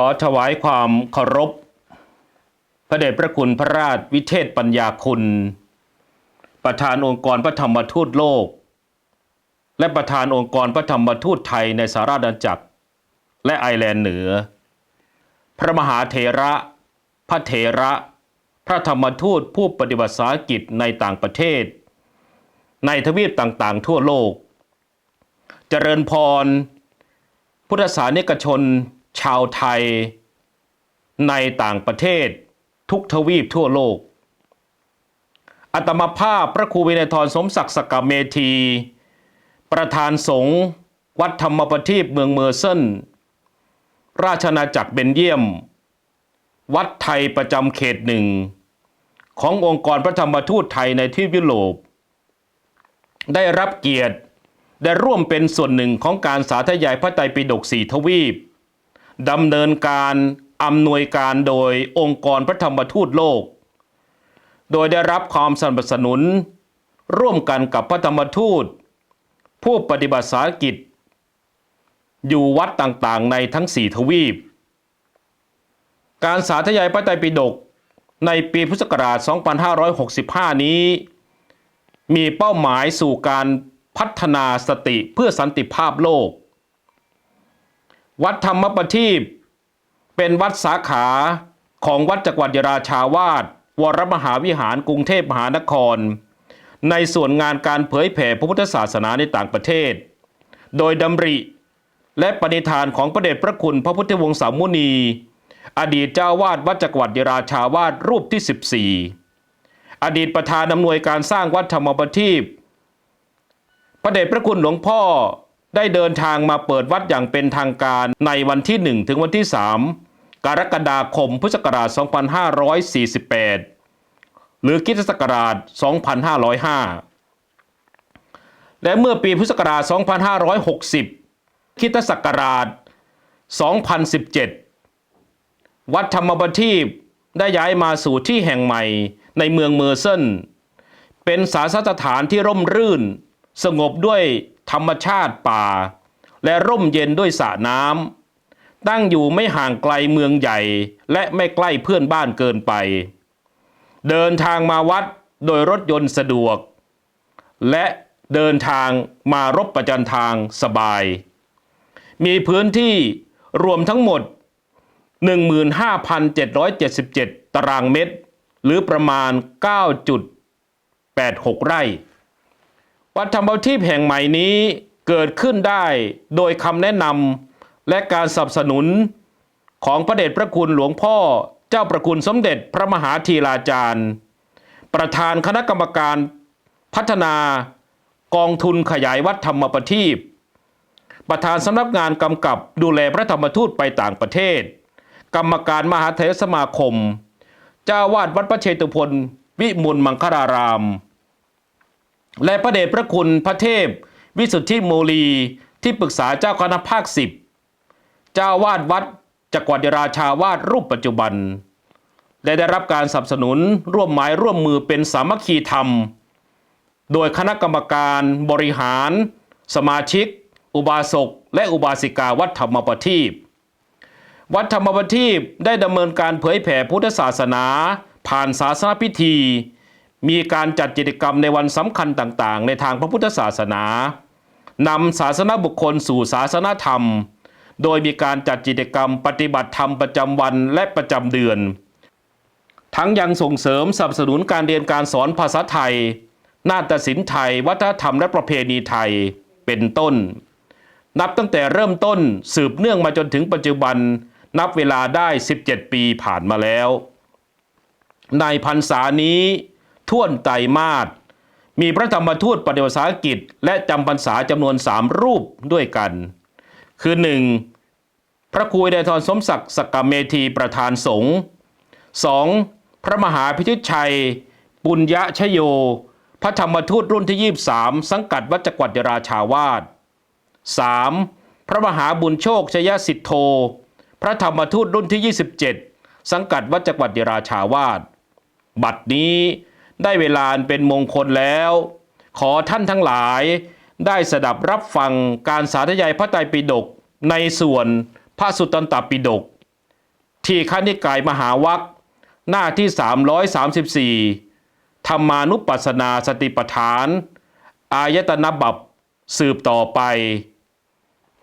ขอถวายความเคารพ พระเดชพระคุณพระราชวิเทศปัญญาคุณ ประธานองค์กรพระธรรมทูตโลก และประธานองค์กรพระธรรมทูตไทยในสาราณจักร และไอร์แลนด์เหนือ พระมหาเถระ พระเถระ พระธรรมทูตผู้ปฏิบัติสากิจในต่างประเทศ ในทวีปต่างๆ ทั่วโลก เจริญพร พุทธศาสนิกชน ชาวไทย ในต่างประเทศ ทุกทวีปทั่วโลก อัตมาภาพพระครูวินัยทรสมศักดิ์สกเมธี ประธานสงฆ์วัดธรรมประทีปเมืองเมอร์เซนราชนาจักรเบนเยียม วัดไทยประจำเขตหนึ่ง ขององค์กรพระธรรมทูตไทยในที่ยุโรป ได้รับเกียรติได้ร่วมเป็นส่วนหนึ่งของการสาธยายพระไตรปิฎกสี่ทวีป ดำเนินการอำนวยการโดยองค์กรพระธรรมทูตโลก โดยได้รับความสนับสนุน ร่วมกันกับพระธรรมทูต ผู้ปฏิบัติสาหกิจ อยู่วัดต่างๆ ในทั้งสี่ทวีป การสาธยายพระไตรปิฎกในปีพุทธศักราช 2565 นี้ มีเป้าหมายสู่การพัฒนาสติเพื่อสันติภาพโลก วัดธรรมประทีปเป็นวัดสาขาของวัดจักรวรรดิราชาวาสวรมหาวิหารกรุงเทพมหานคร ในส่วนงานการเผยแผ่พระพุทธศาสนาในต่างประเทศ โดยดำริและปณิธานของพระเดชพระคุณพระพุทธวงศ์สามุนี อดีตเจ้าวาดวัดจักรวรรดิราชาวาสรูปที่ 14 อดีตประธานอำนวยการสร้างวัดธรรมประทีปพระเดชพระคุณหลวงพ่อ ได้เดินทางมาเปิดวัดอย่างเป็นทางการในวันที่ 1 ถึงวันที่ 3 กรกฎาคมพุทธศักราช 2548 หรือคริสตศักราช 2505 และเมื่อปีพุทธศักราช 2560คริสตศักราช 2017 วัดธรรมประทีปได้ย้ายมาสู่ที่แห่งใหม่ในเมืองเมอร์เซนเป็นสาสถานที่ร่มรื่น สงบด้วย ธรรมชาติป่า และร่มเย็นด้วยสระน้ำตั้งอยู่ไม่ห่างไกลเมืองใหญ่ และไม่ใกล้เพื่อนบ้านเกินไป เดินทางมาวัดโดยรถยนต์สะดวก และเดินทางมารบประจันทางสบาย มีพื้นที่รวมทั้งหมด 15,777 ตารางเมตร หรือประมาณ 9.86 ไร่ วัดธรรมทิพย์แห่งใหม่นี้เกิดขึ้นได้โดยคำแนะนำและการสนับสนุนของพระเดชพระคุณหลวงพ่อเจ้าประคุณสมเด็จพระมหาธีราจารย์ ประธานคณะกรรมการพัฒนากองทุนขยายวัดธรรมประทีปประธานสำนักงานกำกับดูแลพระธรรมทูตไปต่างประเทศ กรรมการมหาเทรสมาคม เจ้าวาดวัดพระเชตุพนวิมุลมังคาราราม และพระเดชพระคุณพระเทพ วิสุทธิโมลี ที่ปรึกษาเจ้าคณะภาคสิบเจ้าวาดวัดจักรวรรดิราชาวาดรูปปัจจุบัน และได้รับการสนับสนุนร่วมไม้ร่วมมือเป็นสามัคคีธรรม โดยคณะกรรมการบริหาร สมาชิก อุบาสกและอุบาสิกาวัดธรรมประทีปวัดธรรมประทีปได้ดำเนินการเผยแผ่พุทธศาสนา ผ่านศาสนพิธี มีการจัดกิจกรรมในวันสำคัญต่างๆ ในทางพระพุทธศาสนานำศาสนาบุคคลสู่ศาสนาธรรม โดยมีการจัดกิจกรรมปฏิบัติธรรมประจำวันและประจำเดือน ทั้งยังส่งเสริมสนับสนุนการเรียนการสอนภาษาไทย นาฏศิลป์ไทย วัฒนธรรมและประเพณีไทยเป็นต้น นับตั้งแต่เริ่มต้นสืบเนื่องมาจนถึงปัจจุบันนับเวลาได้ 17 ปีผ่านมาแล้ว ในพรรษานี้ ท่วนไตรมาสมีพระธรรมทูตปฏิบัติภาษากิจและจำพรรษาจำนวนสามรูปด้วยกัน คือ 1. พระครูวินัยทรสมศักดิ์สกกเมธีประธานสงฆ์ 2. พระมหาพิชิตชัย ปุญญชโย พระธรรมทูตรุ่นที่ 23 สังกัดวัดจักรวรรดิราชาวาส 3. พระมหาบุญโชคชยสิทธโธ พระธรรมทูตรุ่นที่ 27 สังกัดวัดจักรวรรดิราชาวาสบัดนี้ ได้เวลาเป็นมงคลแล้ว ขอท่านทั้งหลาย ได้สดับรับฟังการสาธยายพระไตรปิฎกในส่วนพระสุตตันตปิฎกทีฆนิกายมหาวัคหน้าที่ 334 ธรรมานุปัสสนาสติปัฏฐาน อายตนะบับสืบต่อไป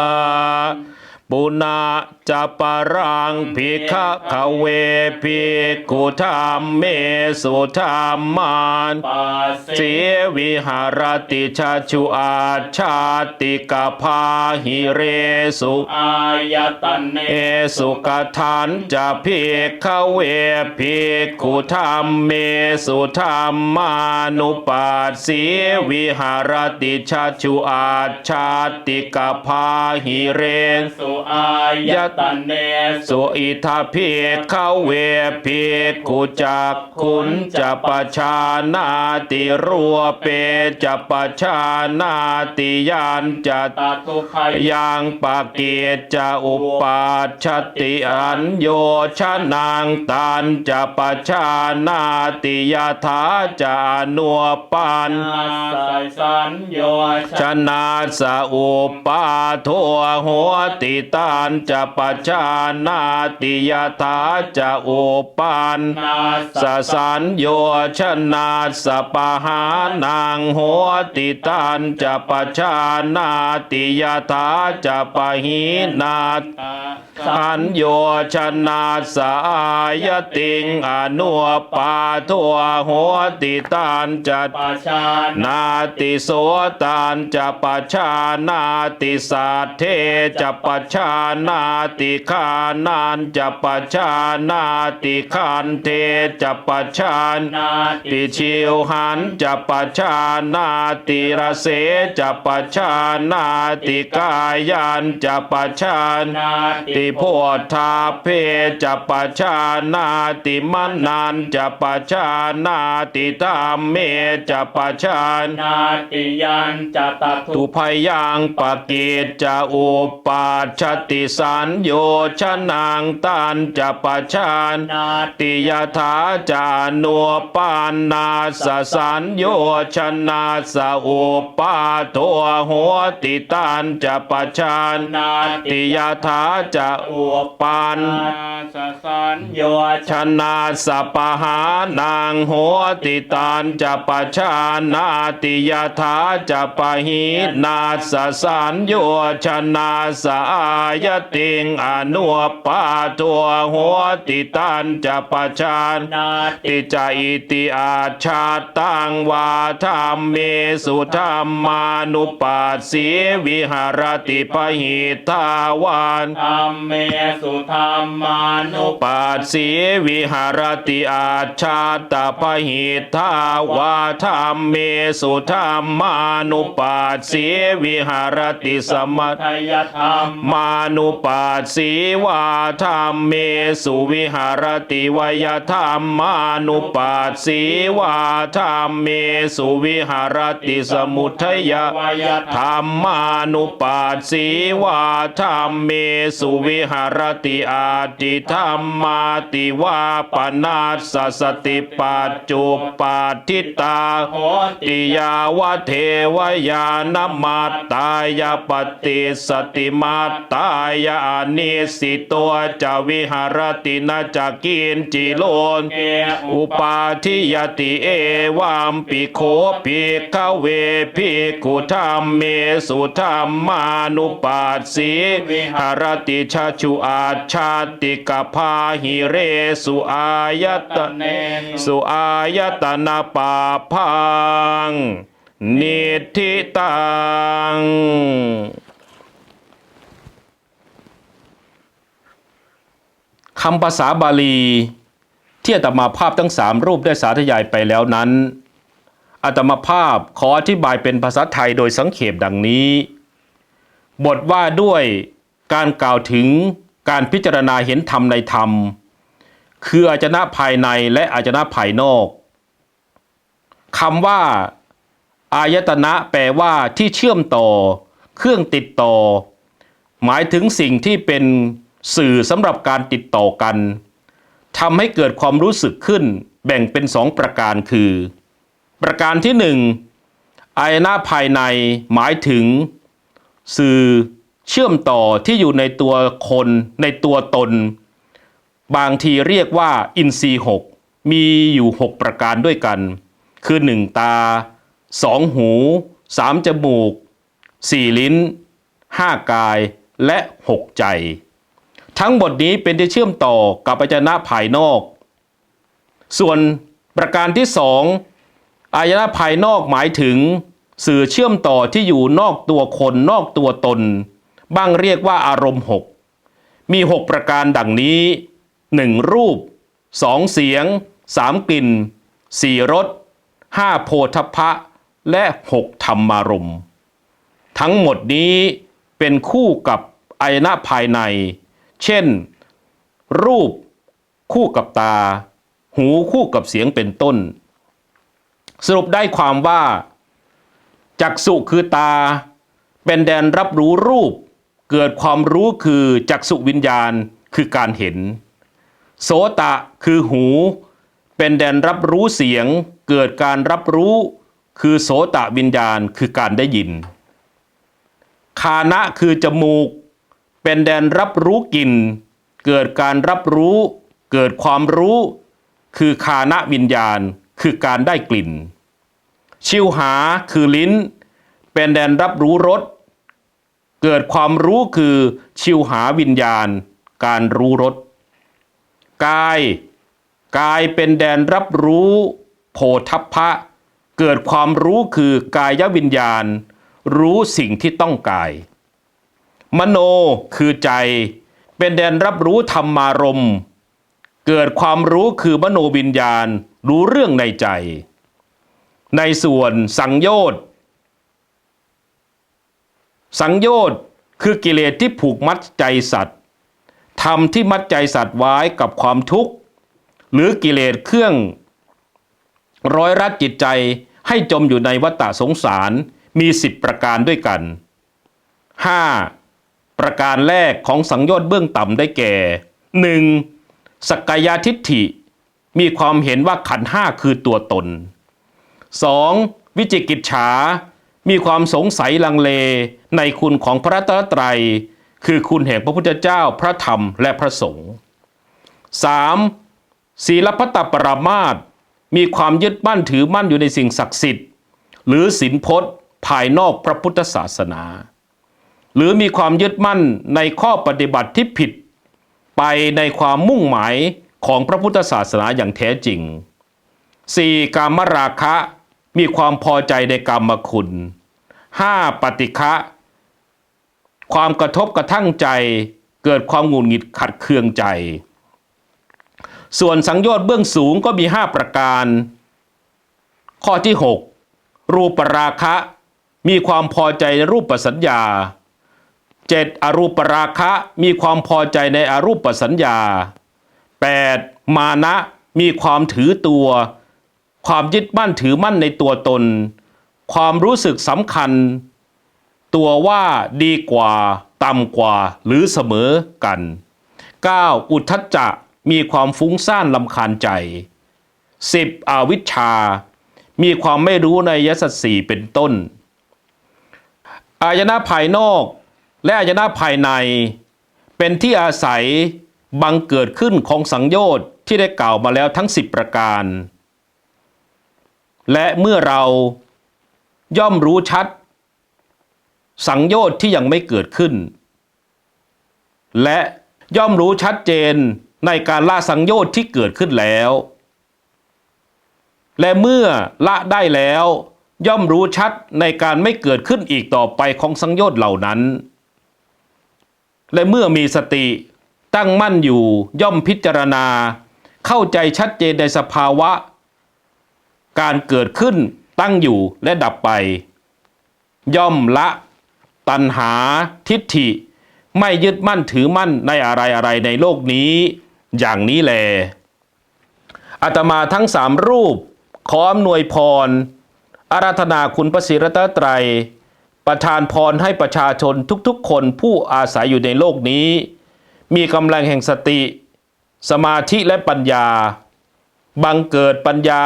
Phật ปุณะจะปรังภิกขเวภิกขุธรรมเมสุธรรมานเสวิหารติชาชุอาชาติกพาหิเรสุอายตเนเอสุกทันจะพิกขเวพิกขุธรรมเมสุธรรมานุปัสสีวิหารติชาชุอาชาติกพาหิเรสุอายตเนสุอิทาพิกขเวพิกุจักขุนจะปชานาติรัวเปจะปชานาติยานจะตาตุไขยังปะเกียจะอุปาชติอันโยชนางตันจะปชานาติยาถาจะนัวปันนาสัยสัญโยชนาสอุปาทัวหัวติตานจะปัจจานาติยถาจะอุปานสสัญโยชนาสปะหานางหัวติตันจะปัจจานาติยถาจะปะหีนา สัญโยชนาสายติงอนุปาทัวหัวติตันจะปัชานาติโสตานจะปชานาติสัทเทจะปชานาติขานานจะปชานาติขันเทจะปชานาติชิวหันจะปชานาติระเสจะปชานาติกายันจะปชานาติโพธาเพจะปชานาติมันนานจะปชานาติตามเมจะปชานาติยันจะตาตุพยังปกิจจะอุปาชติสันโยชนางตันจะปชานาติยถาจานัวปานนาสสันโยชนาสอุปาโทหัวติตันจะปชานาติยถาจะอุปานนาสสัญโยชนะสปหานางหัวติตานจะปชานาติยถาจะปะหีนาสสันโยชนะสายติงอนุปาตัวหัวติตันจะปชานาติจาอิติอาชาตังวาธรรมเมสุธรรมานุปัสสีวิหารติพหิทาวานธรรมเมสุธรรมานุปัสสีวิหารติอาชาตพหิทาวาธรรมเมสุธรรมานุปัสสีวิหารติสมัตทยธรรมมานุปัสสีวาธรรมเมสุวิหารติวยธรรมมานุปัสสีวาธรรมเมสุวิหารติสมุทัยธรรมรรมานุปัสสีวาธรรมเมสุวิิหารติอาติธรรมาติวาปนาสสติปัจจุปาทิตาโหติติยาวเทวยานมาตายปฏิสติมาตายานิสิตัวจวิหารตินาจะกินจิโลนอุปาทิยติเอวามปิโคปิขเวปิกุธรรมเมสุธรรมานุปัสสีหรติชชุอาชาติกพาหิเรสุอายตเนสุอายตนะปาพังนิทิตังคำภาษาบาลี ที่อาตมาภาพทั้งสามรูปได้สาธยายไปแล้วนั้นอาตมาภาพขออธิบายเป็นภาษาไทยโดยสังเขปดังนี้ บทว่าด้วย การกล่าวถึงการพิจารณาเห็นธรรมในธรรม คืออายตนะภายในและอายตนะภายนอกคำว่า อายตนะแปลว่าที่เชื่อมต่อ เครื่องติดต่อ หมายถึงสิ่งที่เป็นสื่อสำหรับการติดต่อกันทำให้เกิดความรู้สึกขึ้น แบ่งเป็นสองประการคือ ประการที่หนึ่งอายนะภายในหมายถึง สื่อ เชื่อมต่อที่อยู่ในตัวคนในตัวตน บางทีเรียกว่าอินทรีย์หกมีอยู่หกประการด้วยกัน คือหนึ่งตาสองหูสามจมูกสี่ลิ้นห้ากายและหกใจ ทั้งหมดนี้เป็นที่เชื่อมต่อกับอายตนะภายนอก ส่วนประการที่สองอายตนะภายนอกหมายถึง สื่อเชื่อมต่อที่อยู่นอกตัวคนนอกตัวตน บ้างเรียกว่าอารมณ์หกมีหกประการดังนี้หนึ่งรูปสองเสียงสามกลิ่นสี่รสห้าโพธพะ และหกธรรมารมณ์ ทั้งหมดนี้เป็นคู่กับอายนะภายใน เช่น รูป คู่กับตา หูคู่กับเสียงเป็นต้น สรุปได้ความว่าจักษุคือตา เป็นแดนรับรู้รูป เกิดความรู้คือจักษุวิญญาณคือการเห็น โสตะคือหู เป็นแดนรับรู้เสียง เกิดการรับรู้คือโสตะวิญญาณคือการได้ยิน คานะคือจมูก เป็นแดนรับรู้กลิ่น เกิดการรับรู้ เกิดความรู้ คือคานะวิญญาณคือการได้กลิ่น ชิวหาคือลิ้น เป็นแดนรับรู้รส เกิดความรู้คือชิวหาวิญญาณ การรู้รสกายกายเป็นแดนรับรู้โพธพพะ เกิดความรู้คือกายวิญญาณ รู้สิ่งที่ต้องกาย มโนคือใจ เป็นแดนรับรู้ธรรมารมเกิดความรู้คือมโนวิญญาณ รู้เรื่องในใจ ในส่วนสังโยชน์ สังโยชน์คือกิเลสที่ผูกมัดใจสัตว์ทำที่มัดใจสัตว์ไว้กับความทุกข์ หรือกิเลสเครื่อง ร้อยรัดจิตใจให้จมอยู่ในวัฏสงสารมีสิบประการด้วยกัน 5. ประการแรกของสังโยชน์เบื้องต่ำได้แก่ 1. สักกายทิฏฐิ มีความเห็นว่าขันห้าคือตัวตน 2. วิจิกิจฉา มีความสงสัยลังเลในคุณของพระตรัตนตรัยคือคุณแห่งพระพุทธเจ้าพระธรรมและพระสงฆ์ 3. ศีลพัตตปรามาตมีความยึดมั่นถือมั่นอยู่ในสิ่งศักดิ์สิทธิ์ หรือศีลพจน์ภายนอกพระพุทธศาสนา หรือมีความยึดมั่นในข้อปฏิบัติที่ผิด ไปในความมุ่งหมายของพระพุทธศาสนาอย่างแท้จริง 4. การมราคะ มีความพอใจในกรรมคุณ 5. ปฏิฆะความกระทบกระทั่งใจเกิดความหงุดหงิดขัดเคืองใจ ส่วนสังโยชน์เบื้องสูงก็มี 5 ประการ ข้อที่ 6 รูปราคะ มีความพอใจในรูปสัญญา 7. อรูปราคะมีความพอใจในอรูปสัญญา 8. มานะมีความถือตัว ความยึดมั่นถือมั่นในตัวตน ความรู้สึกสำคัญ ตัวว่าดีกว่า ต่ำกว่า หรือเสมอกัน 9. อุทธัจจะมีความฟุ้งซ่านลำคาญใจ 10. อวิชชา มีความไม่รู้ในยสัตสีเป็นต้น อายนะภายนอก และอายนะภายใน เป็นที่อาศัยบังเกิดขึ้นของสังโยชน์ที่ได้กล่าวมาแล้วทั้ง 10 ประการ และเมื่อเราย่อมรู้ชัด สังโยชน์ที่ยังไม่เกิดขึ้น และย่อมรู้ชัดเจนในการละสังโยชน์ที่เกิดขึ้นแล้ว และเมื่อละได้แล้ว ย่อมรู้ชัดในการไม่เกิดขึ้นอีกต่อไปของสังโยชน์เหล่านั้น และเมื่อมีสติตั้งมั่นอยู่ย่อมพิจารณา เข้าใจชัดเจนในสภาวะ การเกิดขึ้นตั้งอยู่และดับไป ย่อมละตัณหาทิฏฐิ ไม่ยึดมั่นถือมั่นในอะไรอะไรในโลกนี้ อย่างนี้แลอาตมาทั้งสามรูป ขออำนวยพร อาราธนาคุณพระศรีรัตนตรัยประทานพรให้ประชาชนทุกๆ คนผู้อาศัยอยู่ในโลกนี้ มีกำลังแห่งสติ สมาธิและปัญญา บังเกิดปัญญา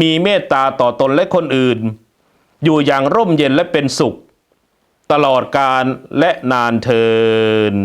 มีเมตตาต่อตนและคนอื่น อยู่อย่างร่มเย็นและเป็นสุข ตลอดกาลและนานเทิน